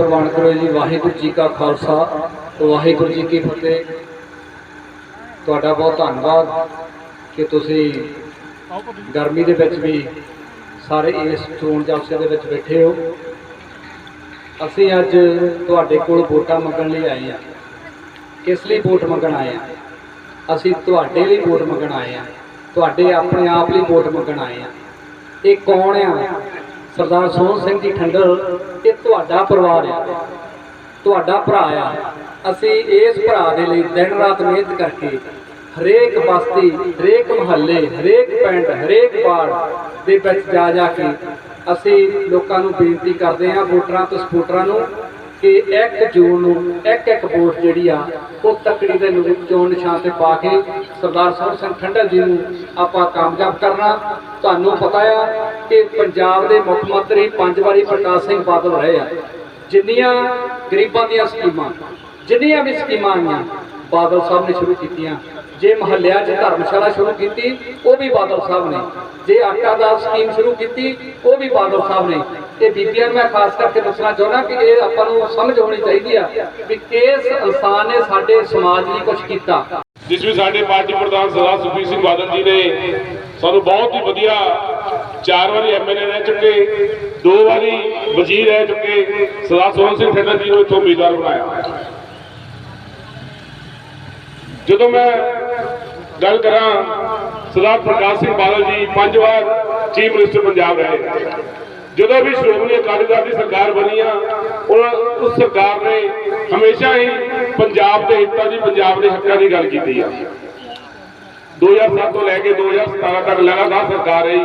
ਪ੍ਰਵਾਨ ਕਰੋ ਜੀ। ਵਾਹਿਗੁਰੂ ਜੀ ਕਾ ਖਾਲਸਾ, ਵਾਹਿਗੁਰੂ ਜੀ ਕੀ ਫਤਿਹ। ਤੁਹਾਡਾ ਬਹੁਤ ਧੰਨਵਾਦ ਕਿ ਤੁਸੀਂ ਗਰਮੀ ਦੇ ਵਿੱਚ ਵੀ ਸਾਰੇ ਇਸ ਚੋਣ ਜਲਸੇ ਦੇ ਵਿੱਚ ਬੈਠੇ ਹੋ। ਅਸੀਂ ਅੱਜ ਤੁਹਾਡੇ ਕੋਲ ਵੋਟਾਂ ਮੰਗਣ ਲਈ ਆਏ ਹਾਂ। ਕਿਸ ਲਈ ਵੋਟ ਮੰਗਣ ਆਏ ਹਾਂ? ਅਸੀਂ ਤੁਹਾਡੇ ਲਈ ਵੋਟ ਮੰਗਣ ਆਏ ਹਾਂ। ਤੁਹਾਡੇ ਆਪਣੇ ਆਪ ਲਈ ਵੋਟ ਮੰਗਣ ਆਏ ਹਾਂ। ਇਹ ਕੌਣ ਆ? ਸਰਦਾਰ ਸੋਹਣ ਸਿੰਘ ਜੀ ਠੰਡਲ, ਇਹ ਤੁਹਾਡਾ ਪਰਿਵਾਰ ਆ। ਤੁਹਾਡਾ ਭਰਾ ਆ। ਅਸੀਂ ਇਸ ਭਰਾ ਦੇ ਲਈ ਦਿਨ ਰਾਤ ਮਿਹਨਤ ਕਰਕੇ ਹਰੇਕ ਬਸਤੀ, ਹਰੇਕ ਮੁਹੱਲੇ, ਹਰੇਕ ਪਿੰਡ, ਹਰੇਕ ਵਾਰਡ ਦੇ ਵਿੱਚ ਜਾ ਜਾ ਕੇ ਅਸੀਂ ਲੋਕਾਂ ਨੂੰ ਬੇਨਤੀ ਕਰਦੇ ਹਾਂ ਵੋਟਰਾਂ ਤੇ ਸਪੋਰਟਰਾਂ ਨੂੰ ਕਿ 1 ਜੂਨ ਨੂੰ ਇੱਕ ਇੱਕ ਵੋਟ ਜਿਹੜੀ ਆ, ਉਹ ਤਕੜੀ ਦੇ ਚੋਣ ਨਿਸ਼ਾਨ ਤੇ ਪਾ ਕੇ ਸਰਦਾਰ ਸਾਹਿਬ ਸਿੰਘ ਠੰਡਲ ਜੀ ਨੂੰ ਆਪਾਂ ਕਾਮਯਾਬ ਕਰਨਾ। ਤੁਹਾਨੂੰ ਪਤਾ ਆ ਕਿ ਪੰਜਾਬ ਦੇ ਮੁੱਖ ਮੰਤਰੀ ਪੰਜ ਵਾਰੀ ਪ੍ਰਕਾਸ਼ ਸਿੰਘ ਬਾਦਲ ਰਹੇ ਆ। ਜਿੰਨੀਆਂ ਗਰੀਬਾਂ ਦੀਆਂ ਸਕੀਮਾਂ, ਜਿੰਨੀਆਂ ਵੀ ਸਕੀਮਾਂ ਆਈਆਂ, ਬਾਦਲ ਸਾਹਿਬ ਨੇ ਸ਼ੁਰੂ ਕੀਤੀਆਂ। ਜੇ ਮਹੱਲਿਆਂ 'ਚ ਧਰਮਸ਼ਾਲਾ ਸ਼ੁਰੂ ਕੀਤੀ, ਉਹ ਵੀ ਬਾਦਲ ਸਾਹਿਬ ਨੇ। ਜੇ ਆਟਾ ਦਾਲ ਸਕੀਮ ਸ਼ੁਰੂ ਕੀਤੀ, ਉਹ ਵੀ ਬਾਦਲ ਸਾਹਿਬ ਨੇ। ਇਹ ਬੀਬੀਆਂ ਨੂੰ ਮੈਂ ਖਾਸ ਕਰਕੇ ਦੱਸਣਾ ਚਾਹੁੰਦਾ ਕਿ ਇਹ ਆਪਾਂ ਨੂੰ ਸਮਝ ਹੋਣੀ ਚਾਹੀਦੀ ਆ ਵੀ ਕਿਸ ਇਨਸਾਨ ਨੇ ਸਾਡੇ ਸਮਾਜ ਲਈ ਕੁਝ ਕੀਤਾ। ਜਿਸ ਵਿੱਚ ਸਾਡੇ ਪਾਰਟੀ ਪ੍ਰਧਾਨ ਸਰਦਾਰ ਸੁਖਬੀਰ ਸਿੰਘ ਬਾਦਲ ਜੀ ਨੇ ਸਾਨੂੰ ਬਹੁਤ ਹੀ ਵਧੀਆ ਚਾਰ ਵਾਰੀ ਐਮਐਲਏ ਰਹਿ ਚੁੱਕੇ, ਦੋ ਵਾਰੀ ਵਜ਼ੀਰ ਰਹਿ ਚੁੱਕੇ, ਸਰਦਾਰ ਸੋਹਣ ਸਿੰਘ ਠੱਡਰ ਜੀ ਨੂੰ ਇੱਥੋਂ ਉਮੀਦਵਾਰ ਬਣਾਇਆ। ਜਦੋਂ ਮੈਂ ਗੱਲ ਕਰਾਂ, ਸਰਦਾਰ ਪ੍ਰਕਾਸ਼ ਸਿੰਘ ਬਾਦਲ ਜੀ ਪੰਜ ਵਾਰ ਚੀਫ ਮਿਨਿਸਟਰ ਪੰਜਾਬ ਰਹੇ। ਜਦੋਂ ਵੀ ਸ਼੍ਰੋਮਣੀ ਅਕਾਲੀ ਦਲ ਦੀ ਸਰਕਾਰ ਬਣੀ ਆ ਉਹਨਾਂ ਉਸ ਸਰਕਾਰ ਨੇ ਹਮੇਸ਼ਾ ਹੀ ਪੰਜਾਬ ਦੇ ਹਿੱਤਾਂ ਦੀ, ਪੰਜਾਬ ਦੇ ਹੱਕਾਂ ਦੀ ਗੱਲ ਕੀਤੀ ਆ। 2007 ਤੋਂ ਲੈ ਕੇ 2017 ਤੱਕ ਲਗਾਤਾਰ ਸਰਕਾਰ ਰਹੀ।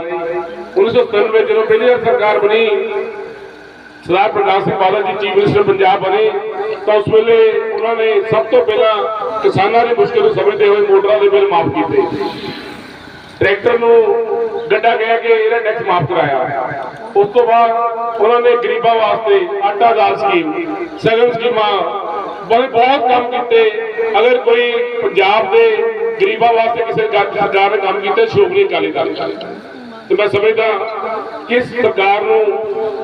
1997 ਜਦੋਂ ਪਹਿਲੀ ਵਾਰ ਸਰਕਾਰ ਬਣੀ, ਸਰਦਾਰ ਪ੍ਰਕਾਸ਼ ਸਿੰਘ ਬਾਦਲ ਜੀ ਚੀਫ ਮਿਨਿਸਟਰ ਪੰਜਾਬ ਬਣੇ, ਤਾਂ ਉਸ ਵੇਲੇ ਉਹਨਾਂ ਨੇ ਸਭ ਤੋਂ ਪਹਿਲਾਂ ਕਿਸਾਨਾਂ ਦੀ ਮੁਸ਼ਕਲ ਨੂੰ ਸਮਝਦੇ ਹੋਏ ਮੋਟਰਾਂ ਦੇ ਬਿੱਲ ਮਾਫ ਕੀਤੇ। ਟਰੈਕਟਰ ਨੂੰ ਗੱਡਾ ਕਹਿ ਕੇ ਇਹਦਾ ਟੈਕਸ ਮਾਫ ਕਰਾਇਆ। ਉਸ ਤੋਂ ਬਾਅਦ ਉਹਨਾਂ ਨੇ ਗਰੀਬਾਂ ਵਾਸਤੇ ਆਟਾ ਦਾਲ ਸਕੀਮ ਸਗਨ ਸਕੀਮਾਂ ਬਹੁਤ ਬਹੁਤ ਕੰਮ ਕੀਤੇ। ਅਗਰ ਕੋਈ ਪੰਜਾਬ ਦੇ ਗਰੀਬਾਂ ਵਾਸਤੇ ਕਿਸੇ ਸਰਕਾਰ ਨੇ ਕੰਮ ਕੀਤਾ ਸ਼੍ਰੋਮਣੀ ਅਕਾਲੀ ਦਲ ਤੇ ਮੈਂ ਸਮਝਦਾ ਕਿਸ ਸਰਕਾਰ ਨੂੰ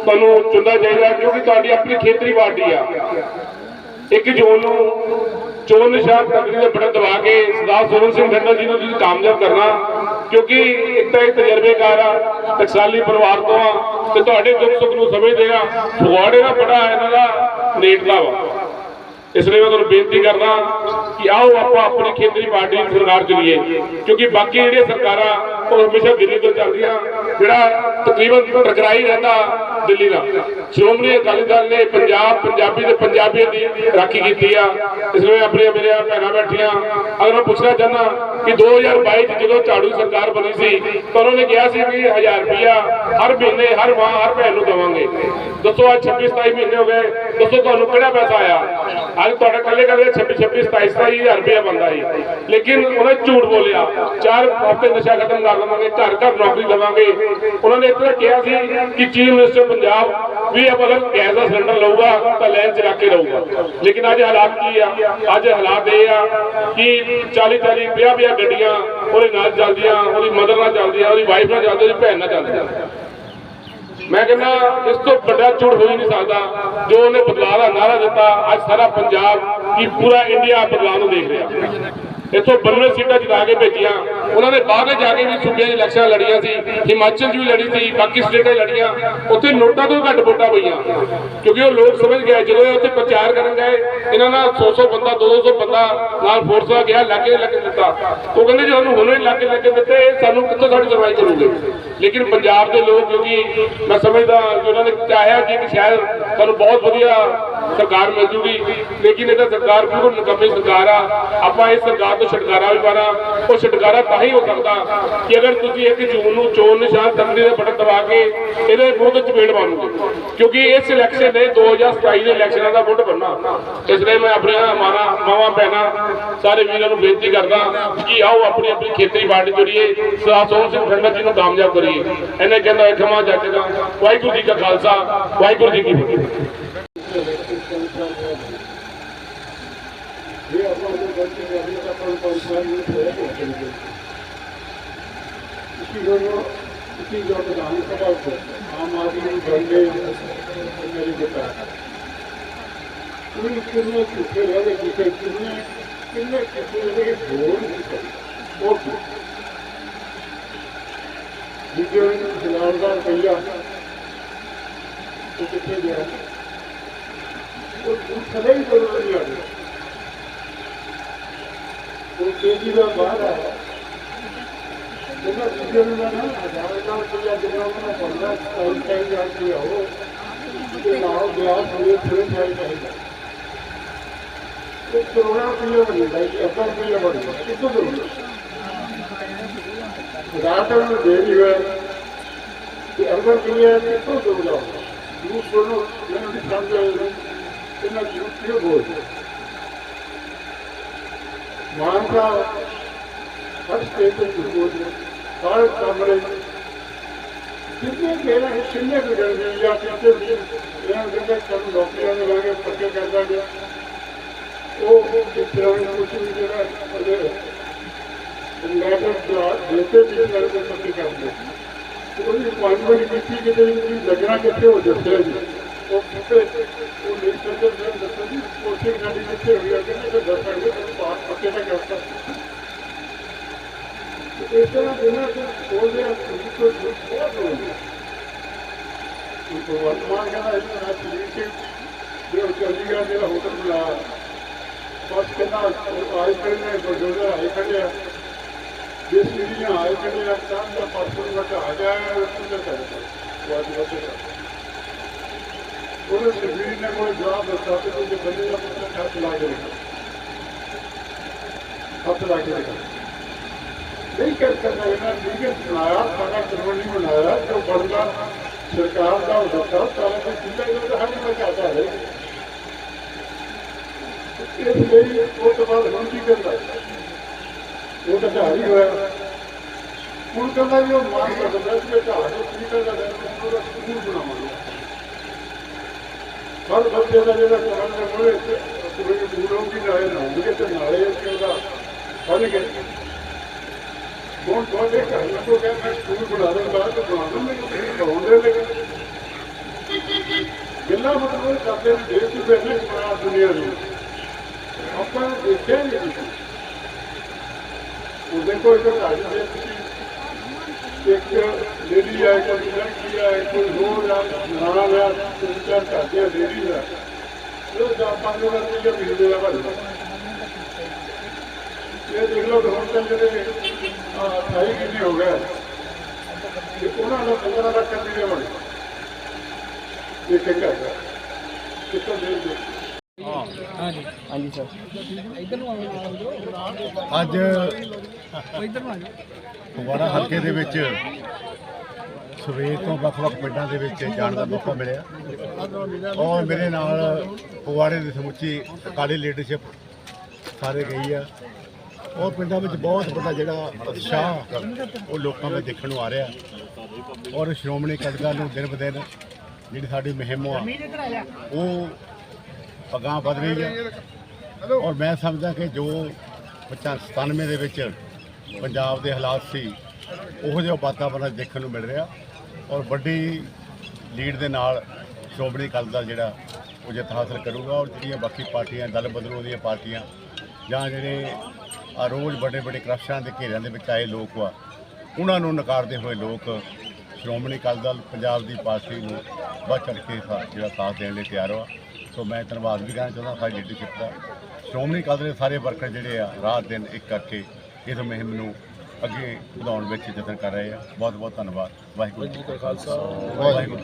ਤੁਹਾਨੂੰ ਚੁਣਨਾ ਚਾਹੀਦਾ, ਕਿਉਂਕਿ ਤੁਹਾਡੀ ਆਪਣੀ ਖੇਤਰੀ ਪਾਰਟੀ ਆ। ਇੱਕ ਜੂਨ ਨੂੰ ਚੋਣ ਨਿਸ਼ਾਨ ਤਕੜੀ ਦੇ ਬਟਨ ਦਬਾ ਕੇ ਸਰਦਾਰ ਸੋਹਣ ਸਿੰਘ ਠੰਡਲ ਜੀ ਨੂੰ ਤੁਸੀਂ ਕਾਮਯਾਬ ਕਰਨਾ। ਕਿਉਂਕਿ ਇੱਕ ਤਾਂ ਇਹ ਤਜਰਬੇਕਾਰ ਆ ਟਕਸਾਲੀ ਪਰਿਵਾਰ ਤੋਂ ਆ, ਤੇ ਤੁਹਾਡੇ ਦੁੱਖ ਸੁੱਖ ਨੂੰ ਸਮਝਦੇ ਆ, ਫਗਵਾੜੇ ਦਾ ਬੜਾ ਇਹਨਾਂ ਦਾ ਨੇੜਤਾ ਵਾ। ਇਸ ਲਈ ਮੈਂ ਤੁਹਾਨੂੰ ਬੇਨਤੀ ਕਰਦਾ ਕਿ ਆਓ ਆਪਾਂ ਆਪਣੀ ਖੇਤਰੀ ਪਾਰਟੀ ਦੀ ਸਰਕਾਰ ਚੁਣੀਏ, ਕਿਉਂਕਿ ਬਾਕੀ ਜਿਹੜੀਆਂ ਸਰਕਾਰਾਂ ਉਹ ਹਮੇਸ਼ਾ ਦਿੱਲੀ ਤੋਂ ਚੱਲਦੀਆਂ ਜਿਹੜਾ ਤਕਰੀਬਨ ਟਕਰਾਈ ਰਹਿੰਦਾ ਦਿੱਲੀ ਨਾਲ ਸ਼੍ਰੋਮਣੀ ਅਕਾਲੀ ਦਲ ਨੇ ਪੰਜਾਬ, ਪੰਜਾਬੀ ਤੇ ਪੰਜਾਬੀਆਂ ਦੀ ਰਾਖੀ ਕੀਤੀ ਆ। ਇਸ ਲਈ ਆਪਣੀਆਂ ਮੇਰੀਆਂ ਭੈਣਾਂ ਬੈਠੀਆਂ। ਅਗਰ ਮੈਂ ਪੁੱਛਣਾ ਚਾਹੁੰਦਾ ਕਿ 2022 ਚ ਜਦੋਂ ਝਾੜੂ ਸਰਕਾਰ ਬਣੀ ਸੀ, ਤਾਂ ਉਹਨਾਂ ਨੇ ਕਿਹਾ ਸੀ ਵੀ 1000 ਰੁਪਇਆ ਹਰ ਮਹੀਨੇ, ਹਰ ਮਾਂ, ਹਰ ਭੈਣ ਨੂੰ ਦੇਵਾਂਗੇ। ਦੱਸੋ, ਅੱਜ 26 27 ਮਹੀਨੇ ਹੋ ਗਏ। ਦੱਸੋ, ਤੁਹਾਨੂੰ ਕਿਹੜਾ ਪੈਸਾ ਆਇਆ? ਅੱਜ ਤੁਹਾਡਾ ਕੱਲੇ ਕੱਲੇ 26 26 27 27000 ਰੁਪਇਆ ਬੰਦਾ ਸੀ। ਲੇਕਿਨ ਉਹਨੇ ਝੂਠ ਬੋਲਿਆ। ਚਾਰ ਹਫ਼ਤੇ ਨਸ਼ਾ ਖਤਮ ਕਰ ਲਵਾਂਗੇ, ਘਰ ਘਰ ਨੌਕਰੀ ਦੇਵਾਂਗੇ ਉਹਨਾਂ ਨੇ ਇਤਨਾ ਕਿਹਾ ਸੀ ਕਿ ਚੀਫ ਮਿਨਿਸਟਰ ਪੰਜਾਬ ਵੀ ਅਗਰ ਗੈਸ ਦਾ ਸਿਲੰਡਰ ਲਊਗਾ ਤਾਂ ਲਾਈਨ 'ਚ ਰੱਖ ਕੇ ਰਹੂਗਾ ਲੇਕਿਨ ਅੱਜ ਹਾਲਾਤ ਕੀ ਆ? ਅੱਜ ਹਾਲਾਤ ਇਹ ਆ ਕਿ 40 40 50 50 ਗੱਡੀਆਂ ਉਹਦੇ ਨਾਲ ਚੱਲਦੀਆਂ, ਉਹਦੀ ਮਦਰ ਨਾਲ ਚੱਲਦੀਆਂ, ਉਹਦੀ ਵਾਈਫ ਨਾਲ ਚੱਲਦੀਆਂ, ਉਹਦੀ ਭੈਣ ਨਾਲ ਚੱਲਦੀਆਂ। ਮੈਂ ਕਹਿੰਦਾ, ਇਸ ਤੋਂ ਵੱਡਾ ਝੂਠ ਹੋ ਹੀ ਨਹੀਂ ਸਕਦਾ। ਜੋ ਉਹਨੇ ਬਦਲਾਅ ਦਾ ਨਾਰਾ ਦਿੱਤਾ, ਅੱਜ ਸਾਰਾ ਪੰਜਾਬ ਕੀ ਪੂਰਾ ਇੰਡੀਆ ਬਦਲਾਅ ਨੂੰ ਦੇਖ ਰਿਹਾ। ਇੱਥੋਂ 92 ਸੀਟਾਂ ਜਿਤਾ ਕੇ ਭੇਜੀਆਂ। ਉਹਨਾਂ ਨੇ ਬਾਅਦ ਜਾ ਕੇ ਵੀ ਸੂਬਿਆਂ ਦੀ ਇਲੈਕਸ਼ਨ ਲੜੀਆਂ ਸੀ, ਹਿਮਾਚਲ 'ਚ ਵੀ ਲੜੀ ਸੀ ਬਾਕੀ ਸਟੇਟਾਂ ਲੜੀਆਂ। ਉੱਥੇ ਨੋਟਾਂ ਤੋਂ ਘੱਟ ਵੋਟਾਂ ਪਈਆਂ। ਕਿਉਂਕਿ ਉਹ ਲੋਕ ਸਮਝ ਗਏ, ਜਦੋਂ ਇਹ ਉੱਥੇ ਪ੍ਰਚਾਰ ਕਰਨ ਗਏ, ਇਹਨਾਂ ਨਾਲ 100-100 ਬੰਦਾ 200 ਬੰਦਾ ਨਾਲ ਫੋਰਸ ਦਾ ਗਿਆ ਲਾਗੇ ਲੱਗੇ ਦਿੱਤਾ। ਉਹ ਕਹਿੰਦੇ ਜੇ ਸਾਨੂੰ ਹੁਣੇ ਲਾਗੇ ਲੱਗੇ ਦਿੱਤੇ, ਇਹ ਸਾਨੂੰ ਕਿੱਥੋਂ ਸਾਡੀ ਸੁਣਵਾਈ ਕਰੂਗੇ? ਲੇਕਿਨ ਪੰਜਾਬ ਦੇ ਲੋਕ, ਕਿਉਂਕਿ ਮੈਂ ਸਮਝਦਾ ਕਿ ਉਹਨਾਂ ਨੇ ਚਾਹਿਆ ਕਿ ਸ਼ਾਇਦ ਸਾਨੂੰ ਬਹੁਤ ਵਧੀਆ ਸਰਕਾਰ ਮਿਲ ਜੂਗੀ। ਲੇਕਿਨ ਇਹ ਤਾਂ ਸਰਕਾਰ ਪੂਰਨ ਨਕਮੀ ਸਰਕਾਰ ਆ। ਆਪਾਂ ਇਸ ਸਰਕਾਰ ਤੋਂ ਛੁਟਕਾਰਾ ਵੀ ਪਾਣਾ ਉਹ ਛੁਟਕਾਰਾ ਤਾਂ ਹੋ ਸਕਦਾ ਕਿ ਅਗਰ ਤੁਸੀਂ ਇੱਕ ਜੂਨ ਨੂੰ ਚੋਣ ਨਿਸ਼ਾਨ ਤੰਦੀ ਦੇ ਬਟਨ ਦਬਾ ਕੇ ਇਹਦੇ ਮੁੱਢ ਚਪੇੜ ਮਾਰੋਗੇ। ਕਿਉਂਕਿ ਇਸ ਇਲੈਕਸ਼ਨ ਨੇ 2027 ਦੇ ਇਲੈਕਸ਼ਨਾਂ ਦਾ ਮੁੱਢ ਬੰਨਾ ਇਸ ਲਈ ਮੈਂ ਆਪਣੇ ਮਾਣਾ ਮਾਵਾ, ਭੈਣਾਂ ਸਾਰੇ ਵੀਰਾਂ ਨੂੰ ਬੇਨਤੀ ਕਰਦਾ ਕਿ ਆਓ ਆਪਣੀ ਆਪਣੀ ਖੇਤਰੀ ਪਾਰਟੀ ਜੁੜੀਏ, ਸਰਦਾਰ ਸੋਹਣ ਸਿੰਘ ਠੰਡਰ ਜੀ ਨੂੰ ਕਾਮਯਾਬ ਕਰੀਏ। ਇਹਨੇ ਕਹਿੰਦਾ ਖਮਾ ਜੱਜ ਦਾ, ਵਾਹਿਗੁਰੂ ਜੀ ਕਾ ਖਾਲਸਾ, ਵਾਹਿਗੁਰੂ ਜੀ ਕੀ ਫਤਿਹ। ਇਹ ਆਪਾਂ ਨੂੰ ਗਲਤੀ ਕਰਨੀ ਤਾਂ ਆਪਾਂ ਨੂੰ ਪੰਚਾਇਤ ਨੂੰ ਥੋੜਾ ਹੋ ਇਸੀ ਜੋ ਵਿਧਾਨ ਸਭਾ ਕੋ ਆਮ ਆਦਮੀ ਨੂੰ ਬਣਨੇ ਕੋਈ ਕਿੰਨੇ ਝੂਠੇ ਰਹਿ ਗਏ ਕਿਸੇ ਕਿੰਨੇ ਕਿੰਨੇ ਕਿਸੇ ਦੇ ਬੋਲ ਨਹੀਂ ਸਕੇ ਉਹ ਕੀ? ਦੂਜੇ ਦਾ ਰੁਪਈਆ ਉਹ ਕਿੱਥੇ ਗਿਆ ਉਹ ਥਲੇ ਹੀ ਬੋਲ ਨਹੀਂ ਉਹ ਤੇਜ਼ੀ ਦਾ ਬਾਹਰ ਆਇਆ ਕਰੋਨਾ ਰੁਪਈਆ ਬਣਦਾ ਹੈ ਅੱਧਾ ਰੁਪਈਆ ਬਣਦਾ ਕਿੱਥੋਂ ਬਣਦਾ ਰਾਤ ਨੂੰ ਦੇ ਹੋਇਆ ਕਿ ਅਰਬਨ ਰੁਪਈਆ ਕਿੱਥੋਂ ਦੋਗਾ ਨੂੰ ਸੁਣੋ ਮੈਨੂੰ ਨਹੀਂ ਸਮਝ ਆਇਆ ਇਹਨਾਂ ਨੂੰ ਕਿਉਂ ਬੋਲ ਮਾਨ ਹਰ ਸਟੇਟ ਤੇ ਬੋਲ ਸਾਰੇ ਕਮਰੇ ਕਿੰਨੇ ਕਿਹੜਾ ਹੈ ਕਿੰਨੇ ਬਿਗੜਦੇ ਜਾਂ ਕਿਤੇ ਵੀ ਇਹਨਾਂ ਦੇ ਕਹਿੰਦੇ ਨੌਕਰੀਆਂ ਦੇ ਲਾਗੇ ਪੱਕੇ ਕਰਦਾ ਗਿਆ ਉਹ ਕਿਤੇ ਵੀ ਕੁਝ ਵੀ ਜਿਹੜਾ ਉਹਦੇ ਲੈਟਰ ਦਾ ਦੇਤੇ ਵੀ ਨਾਲ ਦੇ ਪੱਕੇ ਕਰਦੇ ਉਹਦੀ ਅਪਾਇੰਟਮੈਂਟ ਕੀਤੀ ਕਿਤੇ ਵੀ ਲੱਗਣਾ ਕਿੱਥੇ ਹੋ ਦੱਸਿਆ ਜੀ। ਉਹ ਕਿਤੇ ਉਹ ਲਿਸਟਰ ਦੇ ਨਾਲ ਦੱਸਿਆ ਕੋਸ਼ਿਸ਼ ਕਰਦੀ ਕਿੱਥੇ ਹੋਈ ਹੈ ਕਿ ਦੱਸਾਂਗੇ ਕਿ ਬਾਤ ਪੱਕੇ ਤਾਂ ਕਰਤਾ ਇਸ ਤਰ੍ਹਾਂ ਇਹਨਾਂ ਦੇ ਬੋਲਦੇ ਆ ਕਿ ਕੋਈ ਬਹੁਤ ਹੋਵੇ ਉਹ ਵਰਤਮਾਨ ਕਹਿੰਦਾ ਇਸ ਤਰ੍ਹਾਂ ਸਰੀਰ ਜੋ ਚੰਡੀਗੜ੍ਹ ਜਿਹੜਾ ਹੋਟਲ ਬਣਾਇਆ ਬਸ ਕਹਿੰਦਾ ਆਏ ਖੜੇ ਨੇ ਆਏ ਖੜੇ ਜੇ ਸੀੜੀਆਂ ਆਏ ਖੜੇ ਆ ਤਾਂ ਦਾ ਪਰਸਨ ਦਾ ਆ ਜਾਏ ਉਸ ਕਰਦਾ ਉਹ ਅੱਜ ਬਸ ਉਹਨੇ ਸਰੀਰ ਨੇ ਕੋਈ ਜਵਾਬ ਦਿੱਤਾ ਤੇ ਉਹ ਬੰਦੇ ਦਾ ਪੁੱਤਰ ਹੱਥ ਲਾ ਕੇ ਰੱਖਿਆ ਹੱਥ ਲਾ ਕੇ ਰੱਖਿਆ ਨਹੀਂ ਕਰ ਸਕਦਾ ਇਹਨਾਂ ਲੀਗਲ ਬਣਾਇਆ ਸਾਡਾ ਕਾਨੂੰਨ ਨਹੀਂ ਬਣਾਇਆ ਜੋ ਬਣਦਾ ਸਰਕਾਰ ਦਾ ਹੁੰਦਾ ਸਾਰਾ ਕੁਝ ਕਿੰਨਾ ਹੀ ਉਹਦਾ ਹੱਕ ਮੈਂ ਚਾਹਤਾ ਹੈ ਇਸ ਲਈ ਉਹ ਤੋਂ ਬਾਅਦ ਹੁਣ ਕੀ ਕਰਦਾ ਉਹ ਤਾਂ ਢਾਰੀ ਹੋਇਆ ਹੁਣ ਕਹਿੰਦਾ ਵੀ ਉਹ ਮਾਰ ਕਰ ਦਿੰਦਾ ਕਿ ਢਾਹ ਦੇ ਸਪੀਕਰ ਦਾ ਦਿਨ ਉਹਦਾ ਸਕੂਲ ਬਣਾਵਾਂਗੇ ਹਰ ਬੱਚੇ ਦਾ ਜਿਹੜਾ ਕਰਨ ਦੇ ਮੋੜੇ ਹੁਣ ਤੁਹਾਡੇ ਘਰ ਨੂੰ ਕੋ ਕਹਿੰਦਾ ਮੈਂ ਸਕੂਲ ਬਣਾ ਦਿੰਦਾ ਤੇ ਬਣਾ ਮੈਨੂੰ ਤੁਸੀਂ ਬਣਾਉਂਦੇ ਲੱਗੇ ਗੱਲਾਂ ਮਤਲਬ ਕਰਦੇ ਨੇ ਦੇਸ਼ ਦੀ ਬੇਨੇ ਬਣਾ ਦੁਨੀਆ ਨੂੰ ਆਪਾਂ ਦੇਖਿਆ ਨਹੀਂ ਤੁਸੀਂ। ਉਹਦੇ ਕੋਈ ਤਾਂ ਘਰ ਦੇ ਤੁਸੀਂ। ਇੱਕ ਲੇਡੀ ਆ, ਇੱਕ ਲੜਕੀ ਆ ਕੋਈ ਹੋਰ ਆ ਨਾਣਾ ਲਿਆ ਤਿੰਨ ਚਾਰ ਘਰ ਲੇਡੀ ਆ। ਉਹ ਦਾ ਪੰਜ ਹਜ਼ਾਰ ਰੁਪਏ ਮਿਲਦੇ ਆ ਭਾਈ ਇਹ ਦੇਖ ਲਓ, ਹੁਣ ਤਾਂ ਜਿਹੜੇ ਅਠਾਈ ਕਿੰਨੇ ਹੋ ਗਏ ਤੇ ਉਹਨਾਂ ਦਾ 15 ਲੱਖ ਰੁਪਏ ਬਣ ਇੱਕ ਘਰ ਦਾ ਕਿੱਥੋਂ ਦੇ ਦੇ? ਅੱਜ ਫਗਵਾੜਾ ਹਲਕੇ ਦੇ ਵਿੱਚ ਸਵੇਰ ਤੋਂ ਵੱਖ-ਵੱਖ ਪਿੰਡਾਂ ਦੇ ਵਿੱਚ ਜਾਣ ਦਾ ਮੌਕਾ ਮਿਲਿਆ। ਔਰ ਮੇਰੇ ਨਾਲ ਫਗਵਾੜੇ ਦੀ ਸਮੁੱਚੀ ਅਕਾਲੀ ਲੀਡਰਸ਼ਿਪ ਸਾਰੇ ਗਈ ਆ। ਔਰ ਪਿੰਡਾਂ ਵਿੱਚ ਬਹੁਤ ਵੱਡਾ ਜਿਹੜਾ ਉਤਸ਼ਾਹ ਉਹ ਲੋਕਾਂ ਵਿੱਚ ਦੇਖਣ ਨੂੰ ਆ ਰਿਹਾ ਔਰ ਸ਼੍ਰੋਮਣੀ ਅਕਾਲੀ ਦਲ ਨੂੰ ਦਿਨ ਬ ਦਿਨ ਜਿਹੜੀ ਸਾਡੀ ਮੁਹਿੰਮ ਆ, ਉਹ ਅਗਾਂਹ ਵਧ ਰਹੀ ਹੈ। ਔਰ ਮੈਂ ਸਮਝਦਾ ਕਿ ਜੋ 97 ਦੇ ਵਿੱਚ ਪੰਜਾਬ ਦੇ ਹਾਲਾਤ ਸੀ, ਉਹੋ ਜਿਹਾ ਵਾਤਾਵਰਣ ਦੇਖਣ ਨੂੰ ਮਿਲ ਰਿਹਾ। ਔਰ ਵੱਡੀ ਲੀਡ ਦੇ ਨਾਲ ਸ਼੍ਰੋਮਣੀ ਅਕਾਲੀ ਦਲ ਜਿਹੜਾ ਉਹ ਜਿੱਤ ਹਾਸਲ ਕਰੂਗਾ। ਔਰ ਜਿਹੜੀਆਂ ਬਾਕੀ ਪਾਰਟੀਆਂ, ਦਲ ਬਦਲੂ ਦੀਆਂ ਪਾਰਟੀਆਂ ਜਾਂ ਜਿਹੜੇ ਆ ਰੋਜ਼ ਵੱਡੇ ਵੱਡੇ ਕਰਪਸ਼ਨਾਂ ਦੇ ਘੇਰਿਆਂ ਦੇ ਵਿੱਚ ਆਏ ਲੋਕ ਆ ਉਹਨਾਂ ਨੂੰ ਨਕਾਰਦੇ ਹੋਏ ਲੋਕ ਸ਼੍ਰੋਮਣੀ ਅਕਾਲੀ ਦਲ ਪੰਜਾਬ ਦੀ ਪਾਰਟੀ ਨੂੰ ਵੱਧ ਚੜ੍ਹ ਕੇ ਸਾ- ਜਿਹੜਾ ਸਾਥ ਦੇਣ ਲਈ ਤਿਆਰ ਹੋ ਸੋ ਮੈਂ ਧੰਨਵਾਦ ਵੀ ਕਰਨਾ ਚਾਹੁੰਦਾ ਸਾਡੀ ਲੀਡਰਸ਼ਿਪ ਦਾ। ਸ਼੍ਰੋਮਣੀ ਅਕਾਲੀ ਦਲ ਦੇ ਸਾਰੇ ਵਰਕਰ ਜਿਹੜੇ ਆ ਰਾਤ ਦਿਨ ਇੱਕ ਕਰਕੇ ਇਸ ਮੁਹਿੰਮ ਨੂੰ ਅੱਗੇ ਵਧਾਉਣ ਵਿੱਚ ਯਤਨ ਕਰ ਰਹੇ ਆ। ਬਹੁਤ ਬਹੁਤ ਧੰਨਵਾਦ। ਵਾਹਿਗੁਰੂ ਜੀ ਕਾ ਖਾਲਸਾ। ਵਾਹਿਗੁਰੂ।